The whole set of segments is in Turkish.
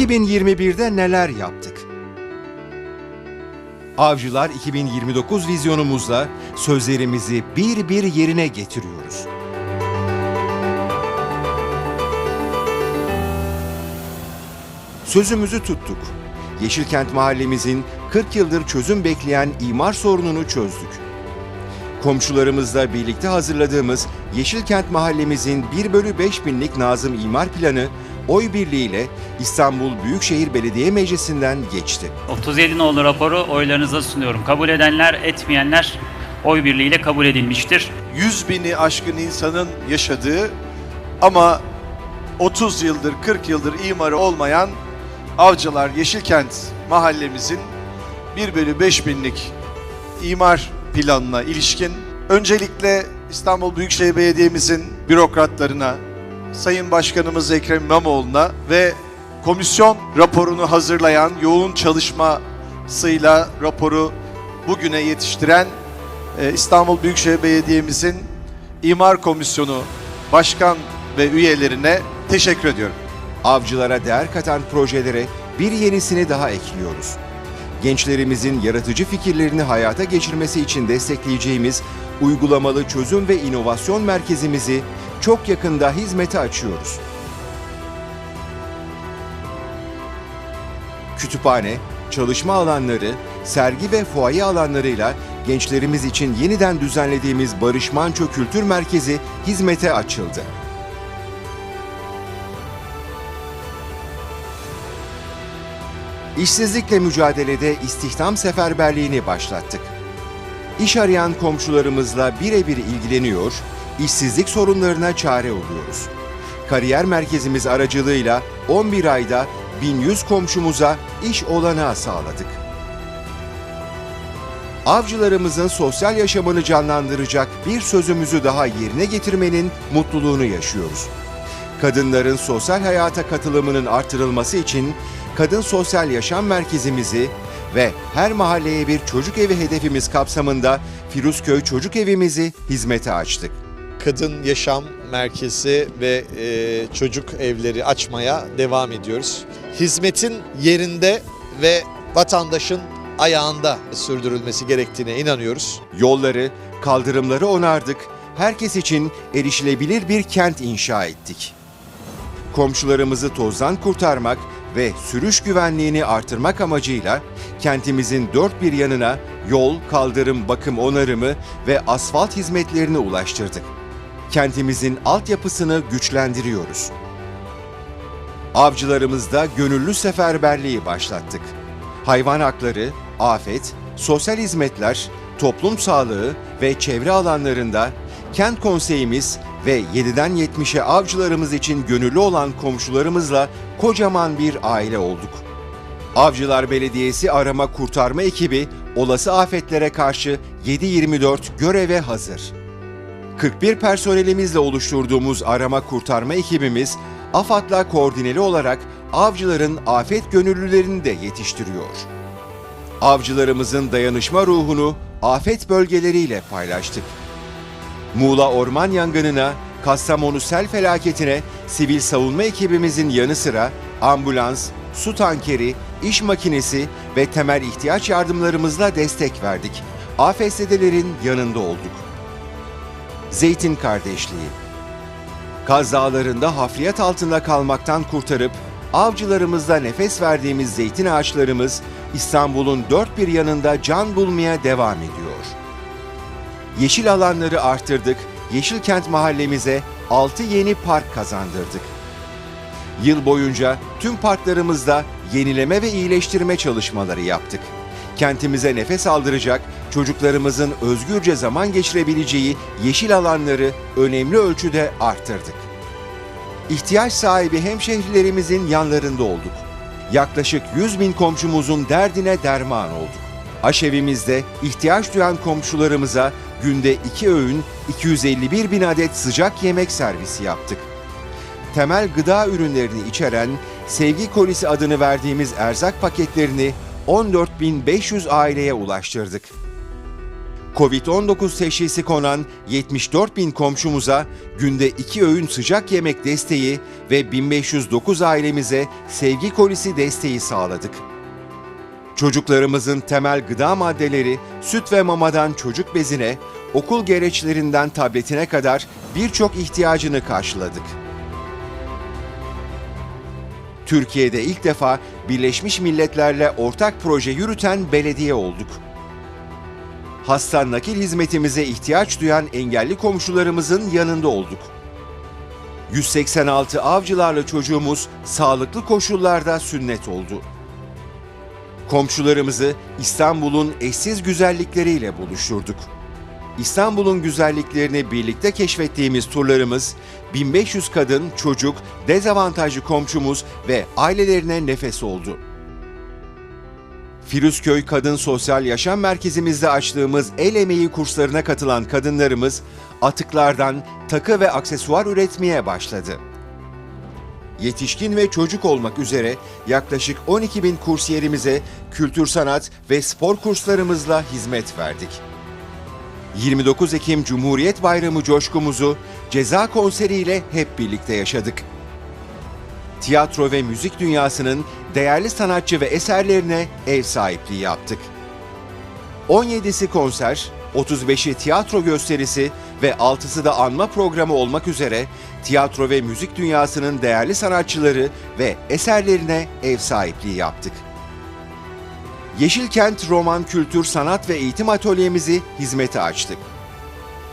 2021'de neler yaptık? Avcılar 2029 vizyonumuzla sözlerimizi bir bir yerine getiriyoruz. Sözümüzü tuttuk. Yeşilkent mahallemizin 40 yıldır çözüm bekleyen imar sorununu çözdük. Komşularımızla birlikte hazırladığımız Yeşilkent mahallemizin 1 bölü 5 binlik Nazım İmar Planı oy birliğiyle İstanbul Büyükşehir Belediye Meclisi'nden geçti. 37 nolu raporu oylarınıza sunuyorum. Kabul edenler, etmeyenler oy birliğiyle kabul edilmiştir. 100 bini aşkın insanın yaşadığı ama 30 yıldır 40 yıldır imarı olmayan Avcılar Yeşilkent mahallemizin 1 bölü 5 binlik imar planına ilişkin öncelikle İstanbul Büyükşehir Belediye'mizin bürokratlarına, Sayın Başkanımız Ekrem İmamoğlu'na ve komisyon raporunu hazırlayan yoğun çalışmasıyla raporu bugüne yetiştiren e, İstanbul Büyükşehir Belediye'mizin İmar Komisyonu Başkan ve üyelerine teşekkür ediyorum. Avcılara değer katan projelere bir yenisini daha ekliyoruz. Gençlerimizin yaratıcı fikirlerini hayata geçirmesi için destekleyeceğimiz uygulamalı çözüm ve inovasyon merkezimizi çok yakında hizmete açıyoruz. Kütüphane, çalışma alanları, sergi ve fuaye alanlarıyla gençlerimiz için yeniden düzenlediğimiz Barış Manço Kültür Merkezi hizmete açıldı. İşsizlikle mücadelede istihdam seferberliğini başlattık. İş arayan komşularımızla birebir ilgileniyor, işsizlik sorunlarına çare oluyoruz. Kariyer merkezimiz aracılığıyla 11 ayda 1100 komşumuza iş olanağı sağladık. Avcılarımızın sosyal yaşamını canlandıracak bir sözümüzü daha yerine getirmenin mutluluğunu yaşıyoruz kadınların sosyal hayata katılımının artırılması için Kadın Sosyal Yaşam Merkezimizi ve her mahalleye bir çocuk evi hedefimiz kapsamında Firuzköy Çocuk Evimizi hizmete açtık. Kadın yaşam merkezi ve e, çocuk evleri açmaya devam ediyoruz. Hizmetin yerinde ve vatandaşın ayağında sürdürülmesi gerektiğine inanıyoruz. Yolları, kaldırımları onardık, herkes için erişilebilir bir kent inşa ettik. Komşularımızı tozdan kurtarmak ve sürüş güvenliğini artırmak amacıyla kentimizin dört bir yanına yol, kaldırım, bakım onarımı ve asfalt hizmetlerini ulaştırdık. Kentimizin altyapısını güçlendiriyoruz. Avcılarımızda gönüllü seferberliği başlattık. Hayvan hakları, afet, sosyal hizmetler, toplum sağlığı ve çevre alanlarında kent konseyimiz ve 7'den 70'e avcılarımız için gönüllü olan komşularımızla kocaman bir aile olduk. Avcılar Belediyesi arama kurtarma ekibi olası afetlere karşı 7-24 göreve hazır. 41 personelimizle oluşturduğumuz arama kurtarma ekibimiz AFAD'la koordineli olarak avcıların afet gönüllülerini de yetiştiriyor. Avcılarımızın dayanışma ruhunu afet bölgeleriyle paylaştık. Muğla orman yangınına, Kastamonu sel felaketine sivil savunma ekibimizin yanı sıra ambulans, su tankeri, iş makinesi ve temel ihtiyaç yardımlarımızla destek verdik. AFS'delerin yanında olduk. Zeytin Kardeşliği Kaz Dağları'nda hafriyat altında kalmaktan kurtarıp avcılarımızla nefes verdiğimiz zeytin ağaçlarımız İstanbul'un dört bir yanında can bulmaya devam ediyor. Yeşil alanları arttırdık, Yeşilkent mahallemize 6 yeni park kazandırdık. Yıl boyunca tüm parklarımızda yenileme ve iyileştirme çalışmaları yaptık. Kentimize nefes aldıracak, çocuklarımızın özgürce zaman geçirebileceği yeşil alanları önemli ölçüde arttırdık. İhtiyaç sahibi hemşehrilerimizin yanlarında olduk. Yaklaşık 100 bin komşumuzun derdine derman olduk. Aşevimizde ihtiyaç duyan komşularımıza günde iki öğün 251 bin adet sıcak yemek servisi yaptık. Temel gıda ürünlerini içeren Sevgi Kolisi adını verdiğimiz erzak paketlerini 14.500 aileye ulaştırdık. Covid-19 teşhisi konan 74 bin komşumuza günde iki öğün sıcak yemek desteği ve 1509 ailemize sevgi kolisi desteği sağladık. Çocuklarımızın temel gıda maddeleri, süt ve mamadan çocuk bezine, okul gereçlerinden tabletine kadar birçok ihtiyacını karşıladık. Türkiye'de ilk defa Birleşmiş Milletler'le ortak proje yürüten belediye olduk. Hasta nakil hizmetimize ihtiyaç duyan engelli komşularımızın yanında olduk. 186 avcılarla çocuğumuz sağlıklı koşullarda sünnet oldu. Komşularımızı İstanbul'un eşsiz güzellikleriyle buluşturduk. İstanbul'un güzelliklerini birlikte keşfettiğimiz turlarımız 1500 kadın, çocuk, dezavantajlı komşumuz ve ailelerine nefes oldu. Firuzköy Kadın Sosyal Yaşam Merkezimizde açtığımız el emeği kurslarına katılan kadınlarımız atıklardan takı ve aksesuar üretmeye başladı. Yetişkin ve çocuk olmak üzere yaklaşık 12 bin kursiyerimize kültür sanat ve spor kurslarımızla hizmet verdik. 29 Ekim Cumhuriyet Bayramı coşkumuzu ceza konseriyle hep birlikte yaşadık. Tiyatro ve müzik dünyasının değerli sanatçı ve eserlerine ev sahipliği yaptık. 17'si konser, 35'i tiyatro gösterisi ve 6'sı da anma programı olmak üzere tiyatro ve müzik dünyasının değerli sanatçıları ve eserlerine ev sahipliği yaptık. Yeşilkent Roman Kültür Sanat ve Eğitim Atölyemizi hizmete açtık.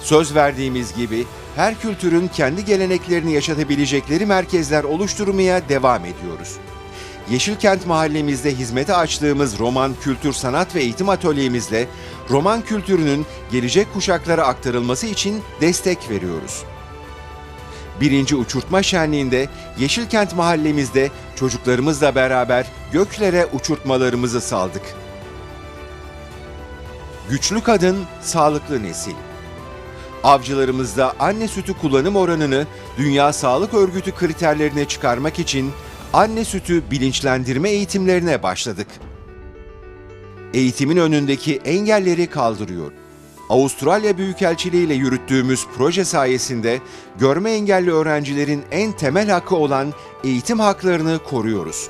Söz verdiğimiz gibi her kültürün kendi geleneklerini yaşatabilecekleri merkezler oluşturmaya devam ediyoruz. Yeşilkent mahallemizde hizmete açtığımız Roman Kültür Sanat ve Eğitim Atölyemizle Roman kültürünün gelecek kuşaklara aktarılması için destek veriyoruz. Birinci uçurtma şenliğinde Yeşilkent mahallemizde çocuklarımızla beraber göklere uçurtmalarımızı saldık. Güçlü kadın, sağlıklı nesil. Avcılarımızda anne sütü kullanım oranını Dünya Sağlık Örgütü kriterlerine çıkarmak için anne sütü bilinçlendirme eğitimlerine başladık. Eğitimin önündeki engelleri kaldırıyor. Avustralya Büyükelçiliği ile yürüttüğümüz proje sayesinde görme engelli öğrencilerin en temel hakkı olan eğitim haklarını koruyoruz.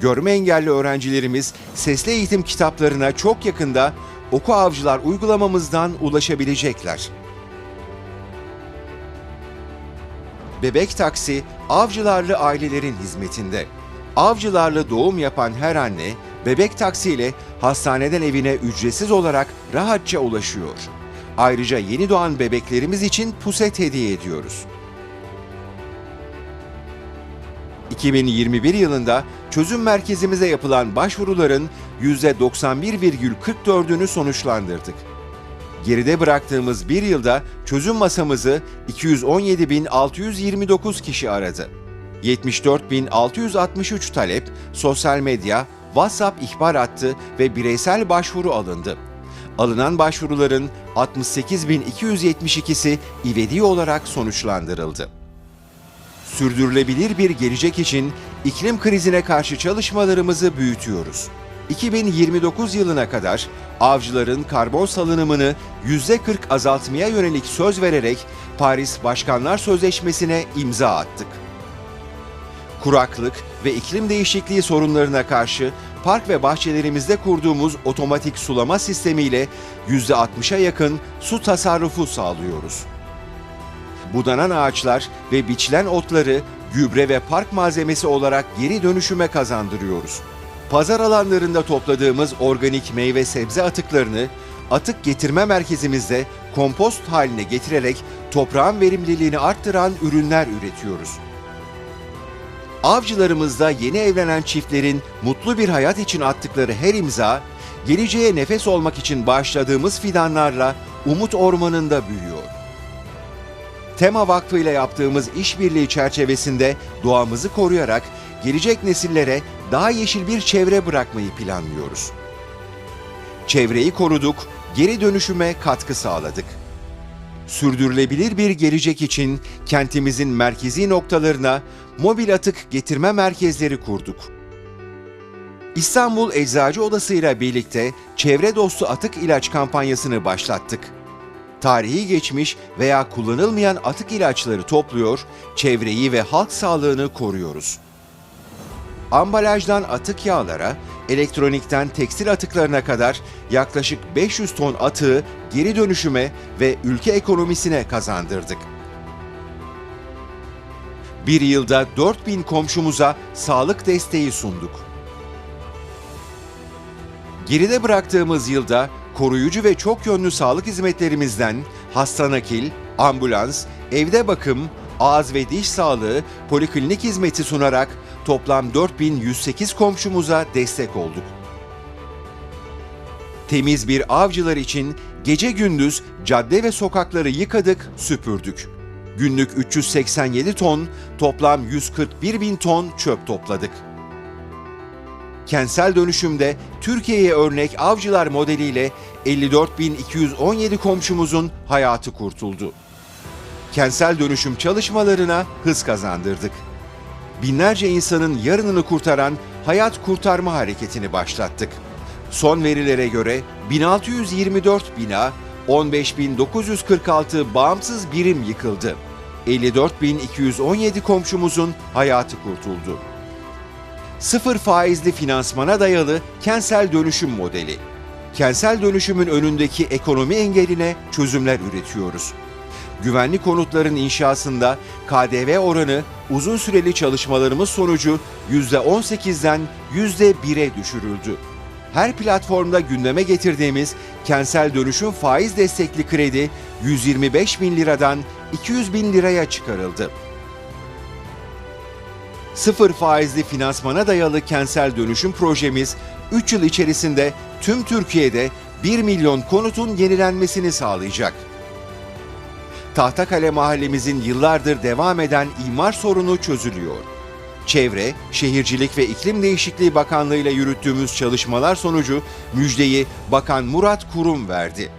Görme engelli öğrencilerimiz sesli eğitim kitaplarına çok yakında Oku Avcılar uygulamamızdan ulaşabilecekler. Bebek taksi avcılarlı ailelerin hizmetinde. Avcılarlı doğum yapan her anne bebek taksiyle hastaneden evine ücretsiz olarak rahatça ulaşıyor. Ayrıca yeni doğan bebeklerimiz için puset hediye ediyoruz. 2021 yılında çözüm merkezimize yapılan başvuruların %91,44'ünü sonuçlandırdık. Geride bıraktığımız bir yılda çözüm masamızı 217.629 kişi aradı. 74.663 talep, sosyal medya, WhatsApp ihbar hattı ve bireysel başvuru alındı. Alınan başvuruların 68.272'si ivedi olarak sonuçlandırıldı. Sürdürülebilir bir gelecek için iklim krizine karşı çalışmalarımızı büyütüyoruz. 2029 yılına kadar avcıların karbon salınımını %40 azaltmaya yönelik söz vererek Paris Başkanlar Sözleşmesi'ne imza attık. Kuraklık ve iklim değişikliği sorunlarına karşı park ve bahçelerimizde kurduğumuz otomatik sulama sistemiyle %60'a yakın su tasarrufu sağlıyoruz. Budanan ağaçlar ve biçilen otları gübre ve park malzemesi olarak geri dönüşüme kazandırıyoruz. Pazar alanlarında topladığımız organik meyve sebze atıklarını atık getirme merkezimizde kompost haline getirerek toprağın verimliliğini arttıran ürünler üretiyoruz. Avcılarımızda yeni evlenen çiftlerin mutlu bir hayat için attıkları her imza, geleceğe nefes olmak için bağışladığımız fidanlarla umut ormanında büyüyor. Tema Vakfı ile yaptığımız işbirliği çerçevesinde doğamızı koruyarak gelecek nesillere daha yeşil bir çevre bırakmayı planlıyoruz. Çevreyi koruduk, geri dönüşüme katkı sağladık. Sürdürülebilir bir gelecek için kentimizin merkezi noktalarına mobil atık getirme merkezleri kurduk. İstanbul Eczacı Odası ile birlikte çevre dostu atık ilaç kampanyasını başlattık. Tarihi geçmiş veya kullanılmayan atık ilaçları topluyor, çevreyi ve halk sağlığını koruyoruz. Ambalajdan atık yağlara, elektronikten tekstil atıklarına kadar yaklaşık 500 ton atığı geri dönüşüme ve ülke ekonomisine kazandırdık. Bir yılda 4000 komşumuza sağlık desteği sunduk. Geride bıraktığımız yılda koruyucu ve çok yönlü sağlık hizmetlerimizden hasta nakil, ambulans, evde bakım, ağız ve diş sağlığı, poliklinik hizmeti sunarak toplam 4108 komşumuza destek olduk. Temiz bir avcılar için gece gündüz cadde ve sokakları yıkadık, süpürdük. Günlük 387 ton, toplam 141 bin ton çöp topladık. Kentsel dönüşümde Türkiye'ye örnek avcılar modeliyle 54.217 komşumuzun hayatı kurtuldu. Kentsel dönüşüm çalışmalarına hız kazandırdık. Binlerce insanın yarınını kurtaran hayat kurtarma hareketini başlattık. Son verilere göre 1624 bina, 15.946 bağımsız birim yıkıldı. 54.217 komşumuzun hayatı kurtuldu sıfır faizli finansmana dayalı kentsel dönüşüm modeli. Kentsel dönüşümün önündeki ekonomi engeline çözümler üretiyoruz. Güvenli konutların inşasında KDV oranı uzun süreli çalışmalarımız sonucu %18'den %1'e düşürüldü. Her platformda gündeme getirdiğimiz kentsel dönüşüm faiz destekli kredi 125 bin liradan 200 bin liraya çıkarıldı sıfır faizli finansmana dayalı kentsel dönüşüm projemiz 3 yıl içerisinde tüm Türkiye'de 1 milyon konutun yenilenmesini sağlayacak. Tahtakale mahallemizin yıllardır devam eden imar sorunu çözülüyor. Çevre, Şehircilik ve İklim Değişikliği Bakanlığı ile yürüttüğümüz çalışmalar sonucu müjdeyi Bakan Murat Kurum verdi.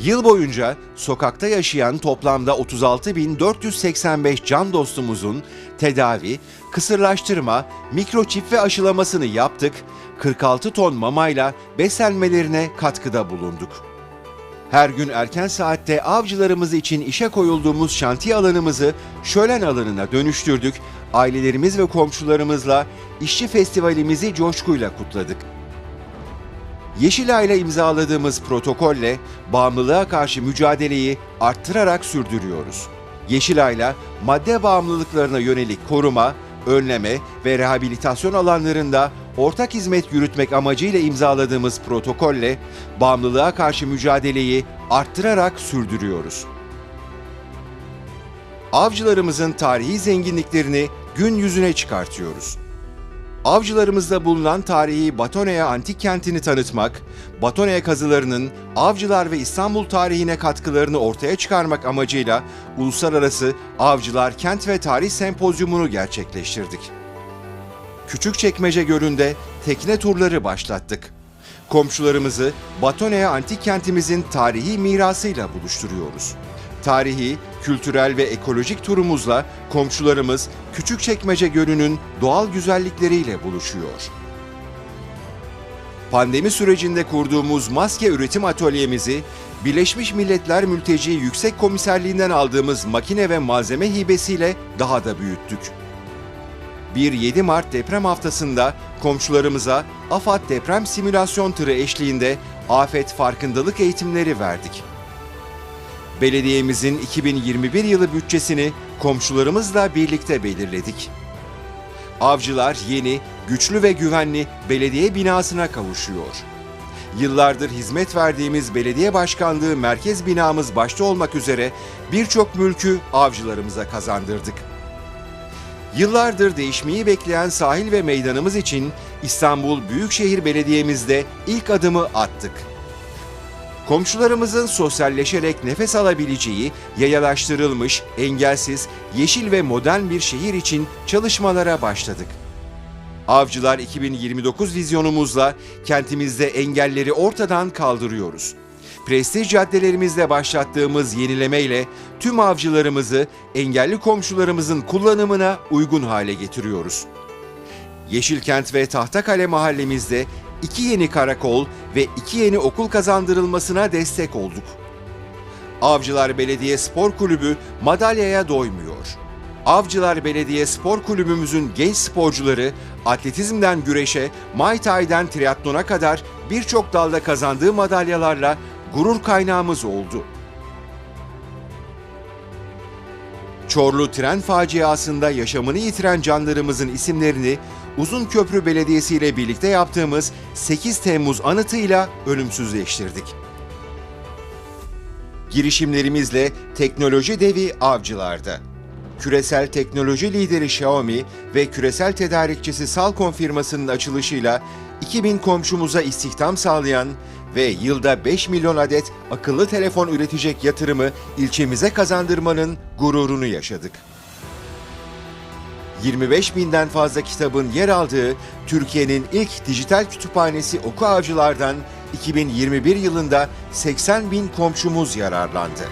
Yıl boyunca sokakta yaşayan toplamda 36.485 can dostumuzun tedavi, kısırlaştırma, mikroçip ve aşılamasını yaptık, 46 ton mamayla beslenmelerine katkıda bulunduk. Her gün erken saatte avcılarımız için işe koyulduğumuz şantiye alanımızı şölen alanına dönüştürdük, ailelerimiz ve komşularımızla işçi festivalimizi coşkuyla kutladık. Yeşilay ile imzaladığımız protokolle bağımlılığa karşı mücadeleyi arttırarak sürdürüyoruz. Yeşilay'la madde bağımlılıklarına yönelik koruma, önleme ve rehabilitasyon alanlarında ortak hizmet yürütmek amacıyla imzaladığımız protokolle bağımlılığa karşı mücadeleyi arttırarak sürdürüyoruz. Avcılarımızın tarihi zenginliklerini gün yüzüne çıkartıyoruz. Avcılarımızda bulunan tarihi Batone'ye antik kentini tanıtmak, Batone kazılarının avcılar ve İstanbul tarihine katkılarını ortaya çıkarmak amacıyla Uluslararası Avcılar Kent ve Tarih Sempozyumunu gerçekleştirdik. Küçükçekmece Gölü'nde tekne turları başlattık. Komşularımızı Batone'ye antik kentimizin tarihi mirasıyla buluşturuyoruz tarihi, kültürel ve ekolojik turumuzla komşularımız Küçükçekmece Gölü'nün doğal güzellikleriyle buluşuyor. Pandemi sürecinde kurduğumuz maske üretim atölyemizi Birleşmiş Milletler Mülteci Yüksek Komiserliğinden aldığımız makine ve malzeme hibesiyle daha da büyüttük. 1-7 Mart deprem haftasında komşularımıza AFAD deprem simülasyon tırı eşliğinde afet farkındalık eğitimleri verdik belediyemizin 2021 yılı bütçesini komşularımızla birlikte belirledik. Avcılar yeni, güçlü ve güvenli belediye binasına kavuşuyor. Yıllardır hizmet verdiğimiz belediye başkanlığı merkez binamız başta olmak üzere birçok mülkü avcılarımıza kazandırdık. Yıllardır değişmeyi bekleyen sahil ve meydanımız için İstanbul Büyükşehir Belediye'mizde ilk adımı attık komşularımızın sosyalleşerek nefes alabileceği yayalaştırılmış, engelsiz, yeşil ve modern bir şehir için çalışmalara başladık. Avcılar 2029 vizyonumuzla kentimizde engelleri ortadan kaldırıyoruz. Prestij caddelerimizde başlattığımız yenilemeyle tüm avcılarımızı engelli komşularımızın kullanımına uygun hale getiriyoruz. Yeşilkent ve Tahtakale mahallemizde iki yeni karakol ve iki yeni okul kazandırılmasına destek olduk. Avcılar Belediye Spor Kulübü madalyaya doymuyor. Avcılar Belediye Spor Kulübümüzün genç sporcuları atletizmden güreşe, Muay Thai'den triatlona kadar birçok dalda kazandığı madalyalarla gurur kaynağımız oldu. Çorlu tren faciasında yaşamını yitiren canlarımızın isimlerini Uzunköprü Belediyesi ile birlikte yaptığımız 8 Temmuz anıtıyla ölümsüzleştirdik. Girişimlerimizle teknoloji devi avcılarda. Küresel teknoloji lideri Xiaomi ve küresel tedarikçisi Salcom firmasının açılışıyla 2000 komşumuza istihdam sağlayan ve yılda 5 milyon adet akıllı telefon üretecek yatırımı ilçemize kazandırmanın gururunu yaşadık. 25 binden fazla kitabın yer aldığı Türkiye'nin ilk dijital kütüphanesi Oku Avcılar'dan 2021 yılında 80 bin komşumuz yararlandı.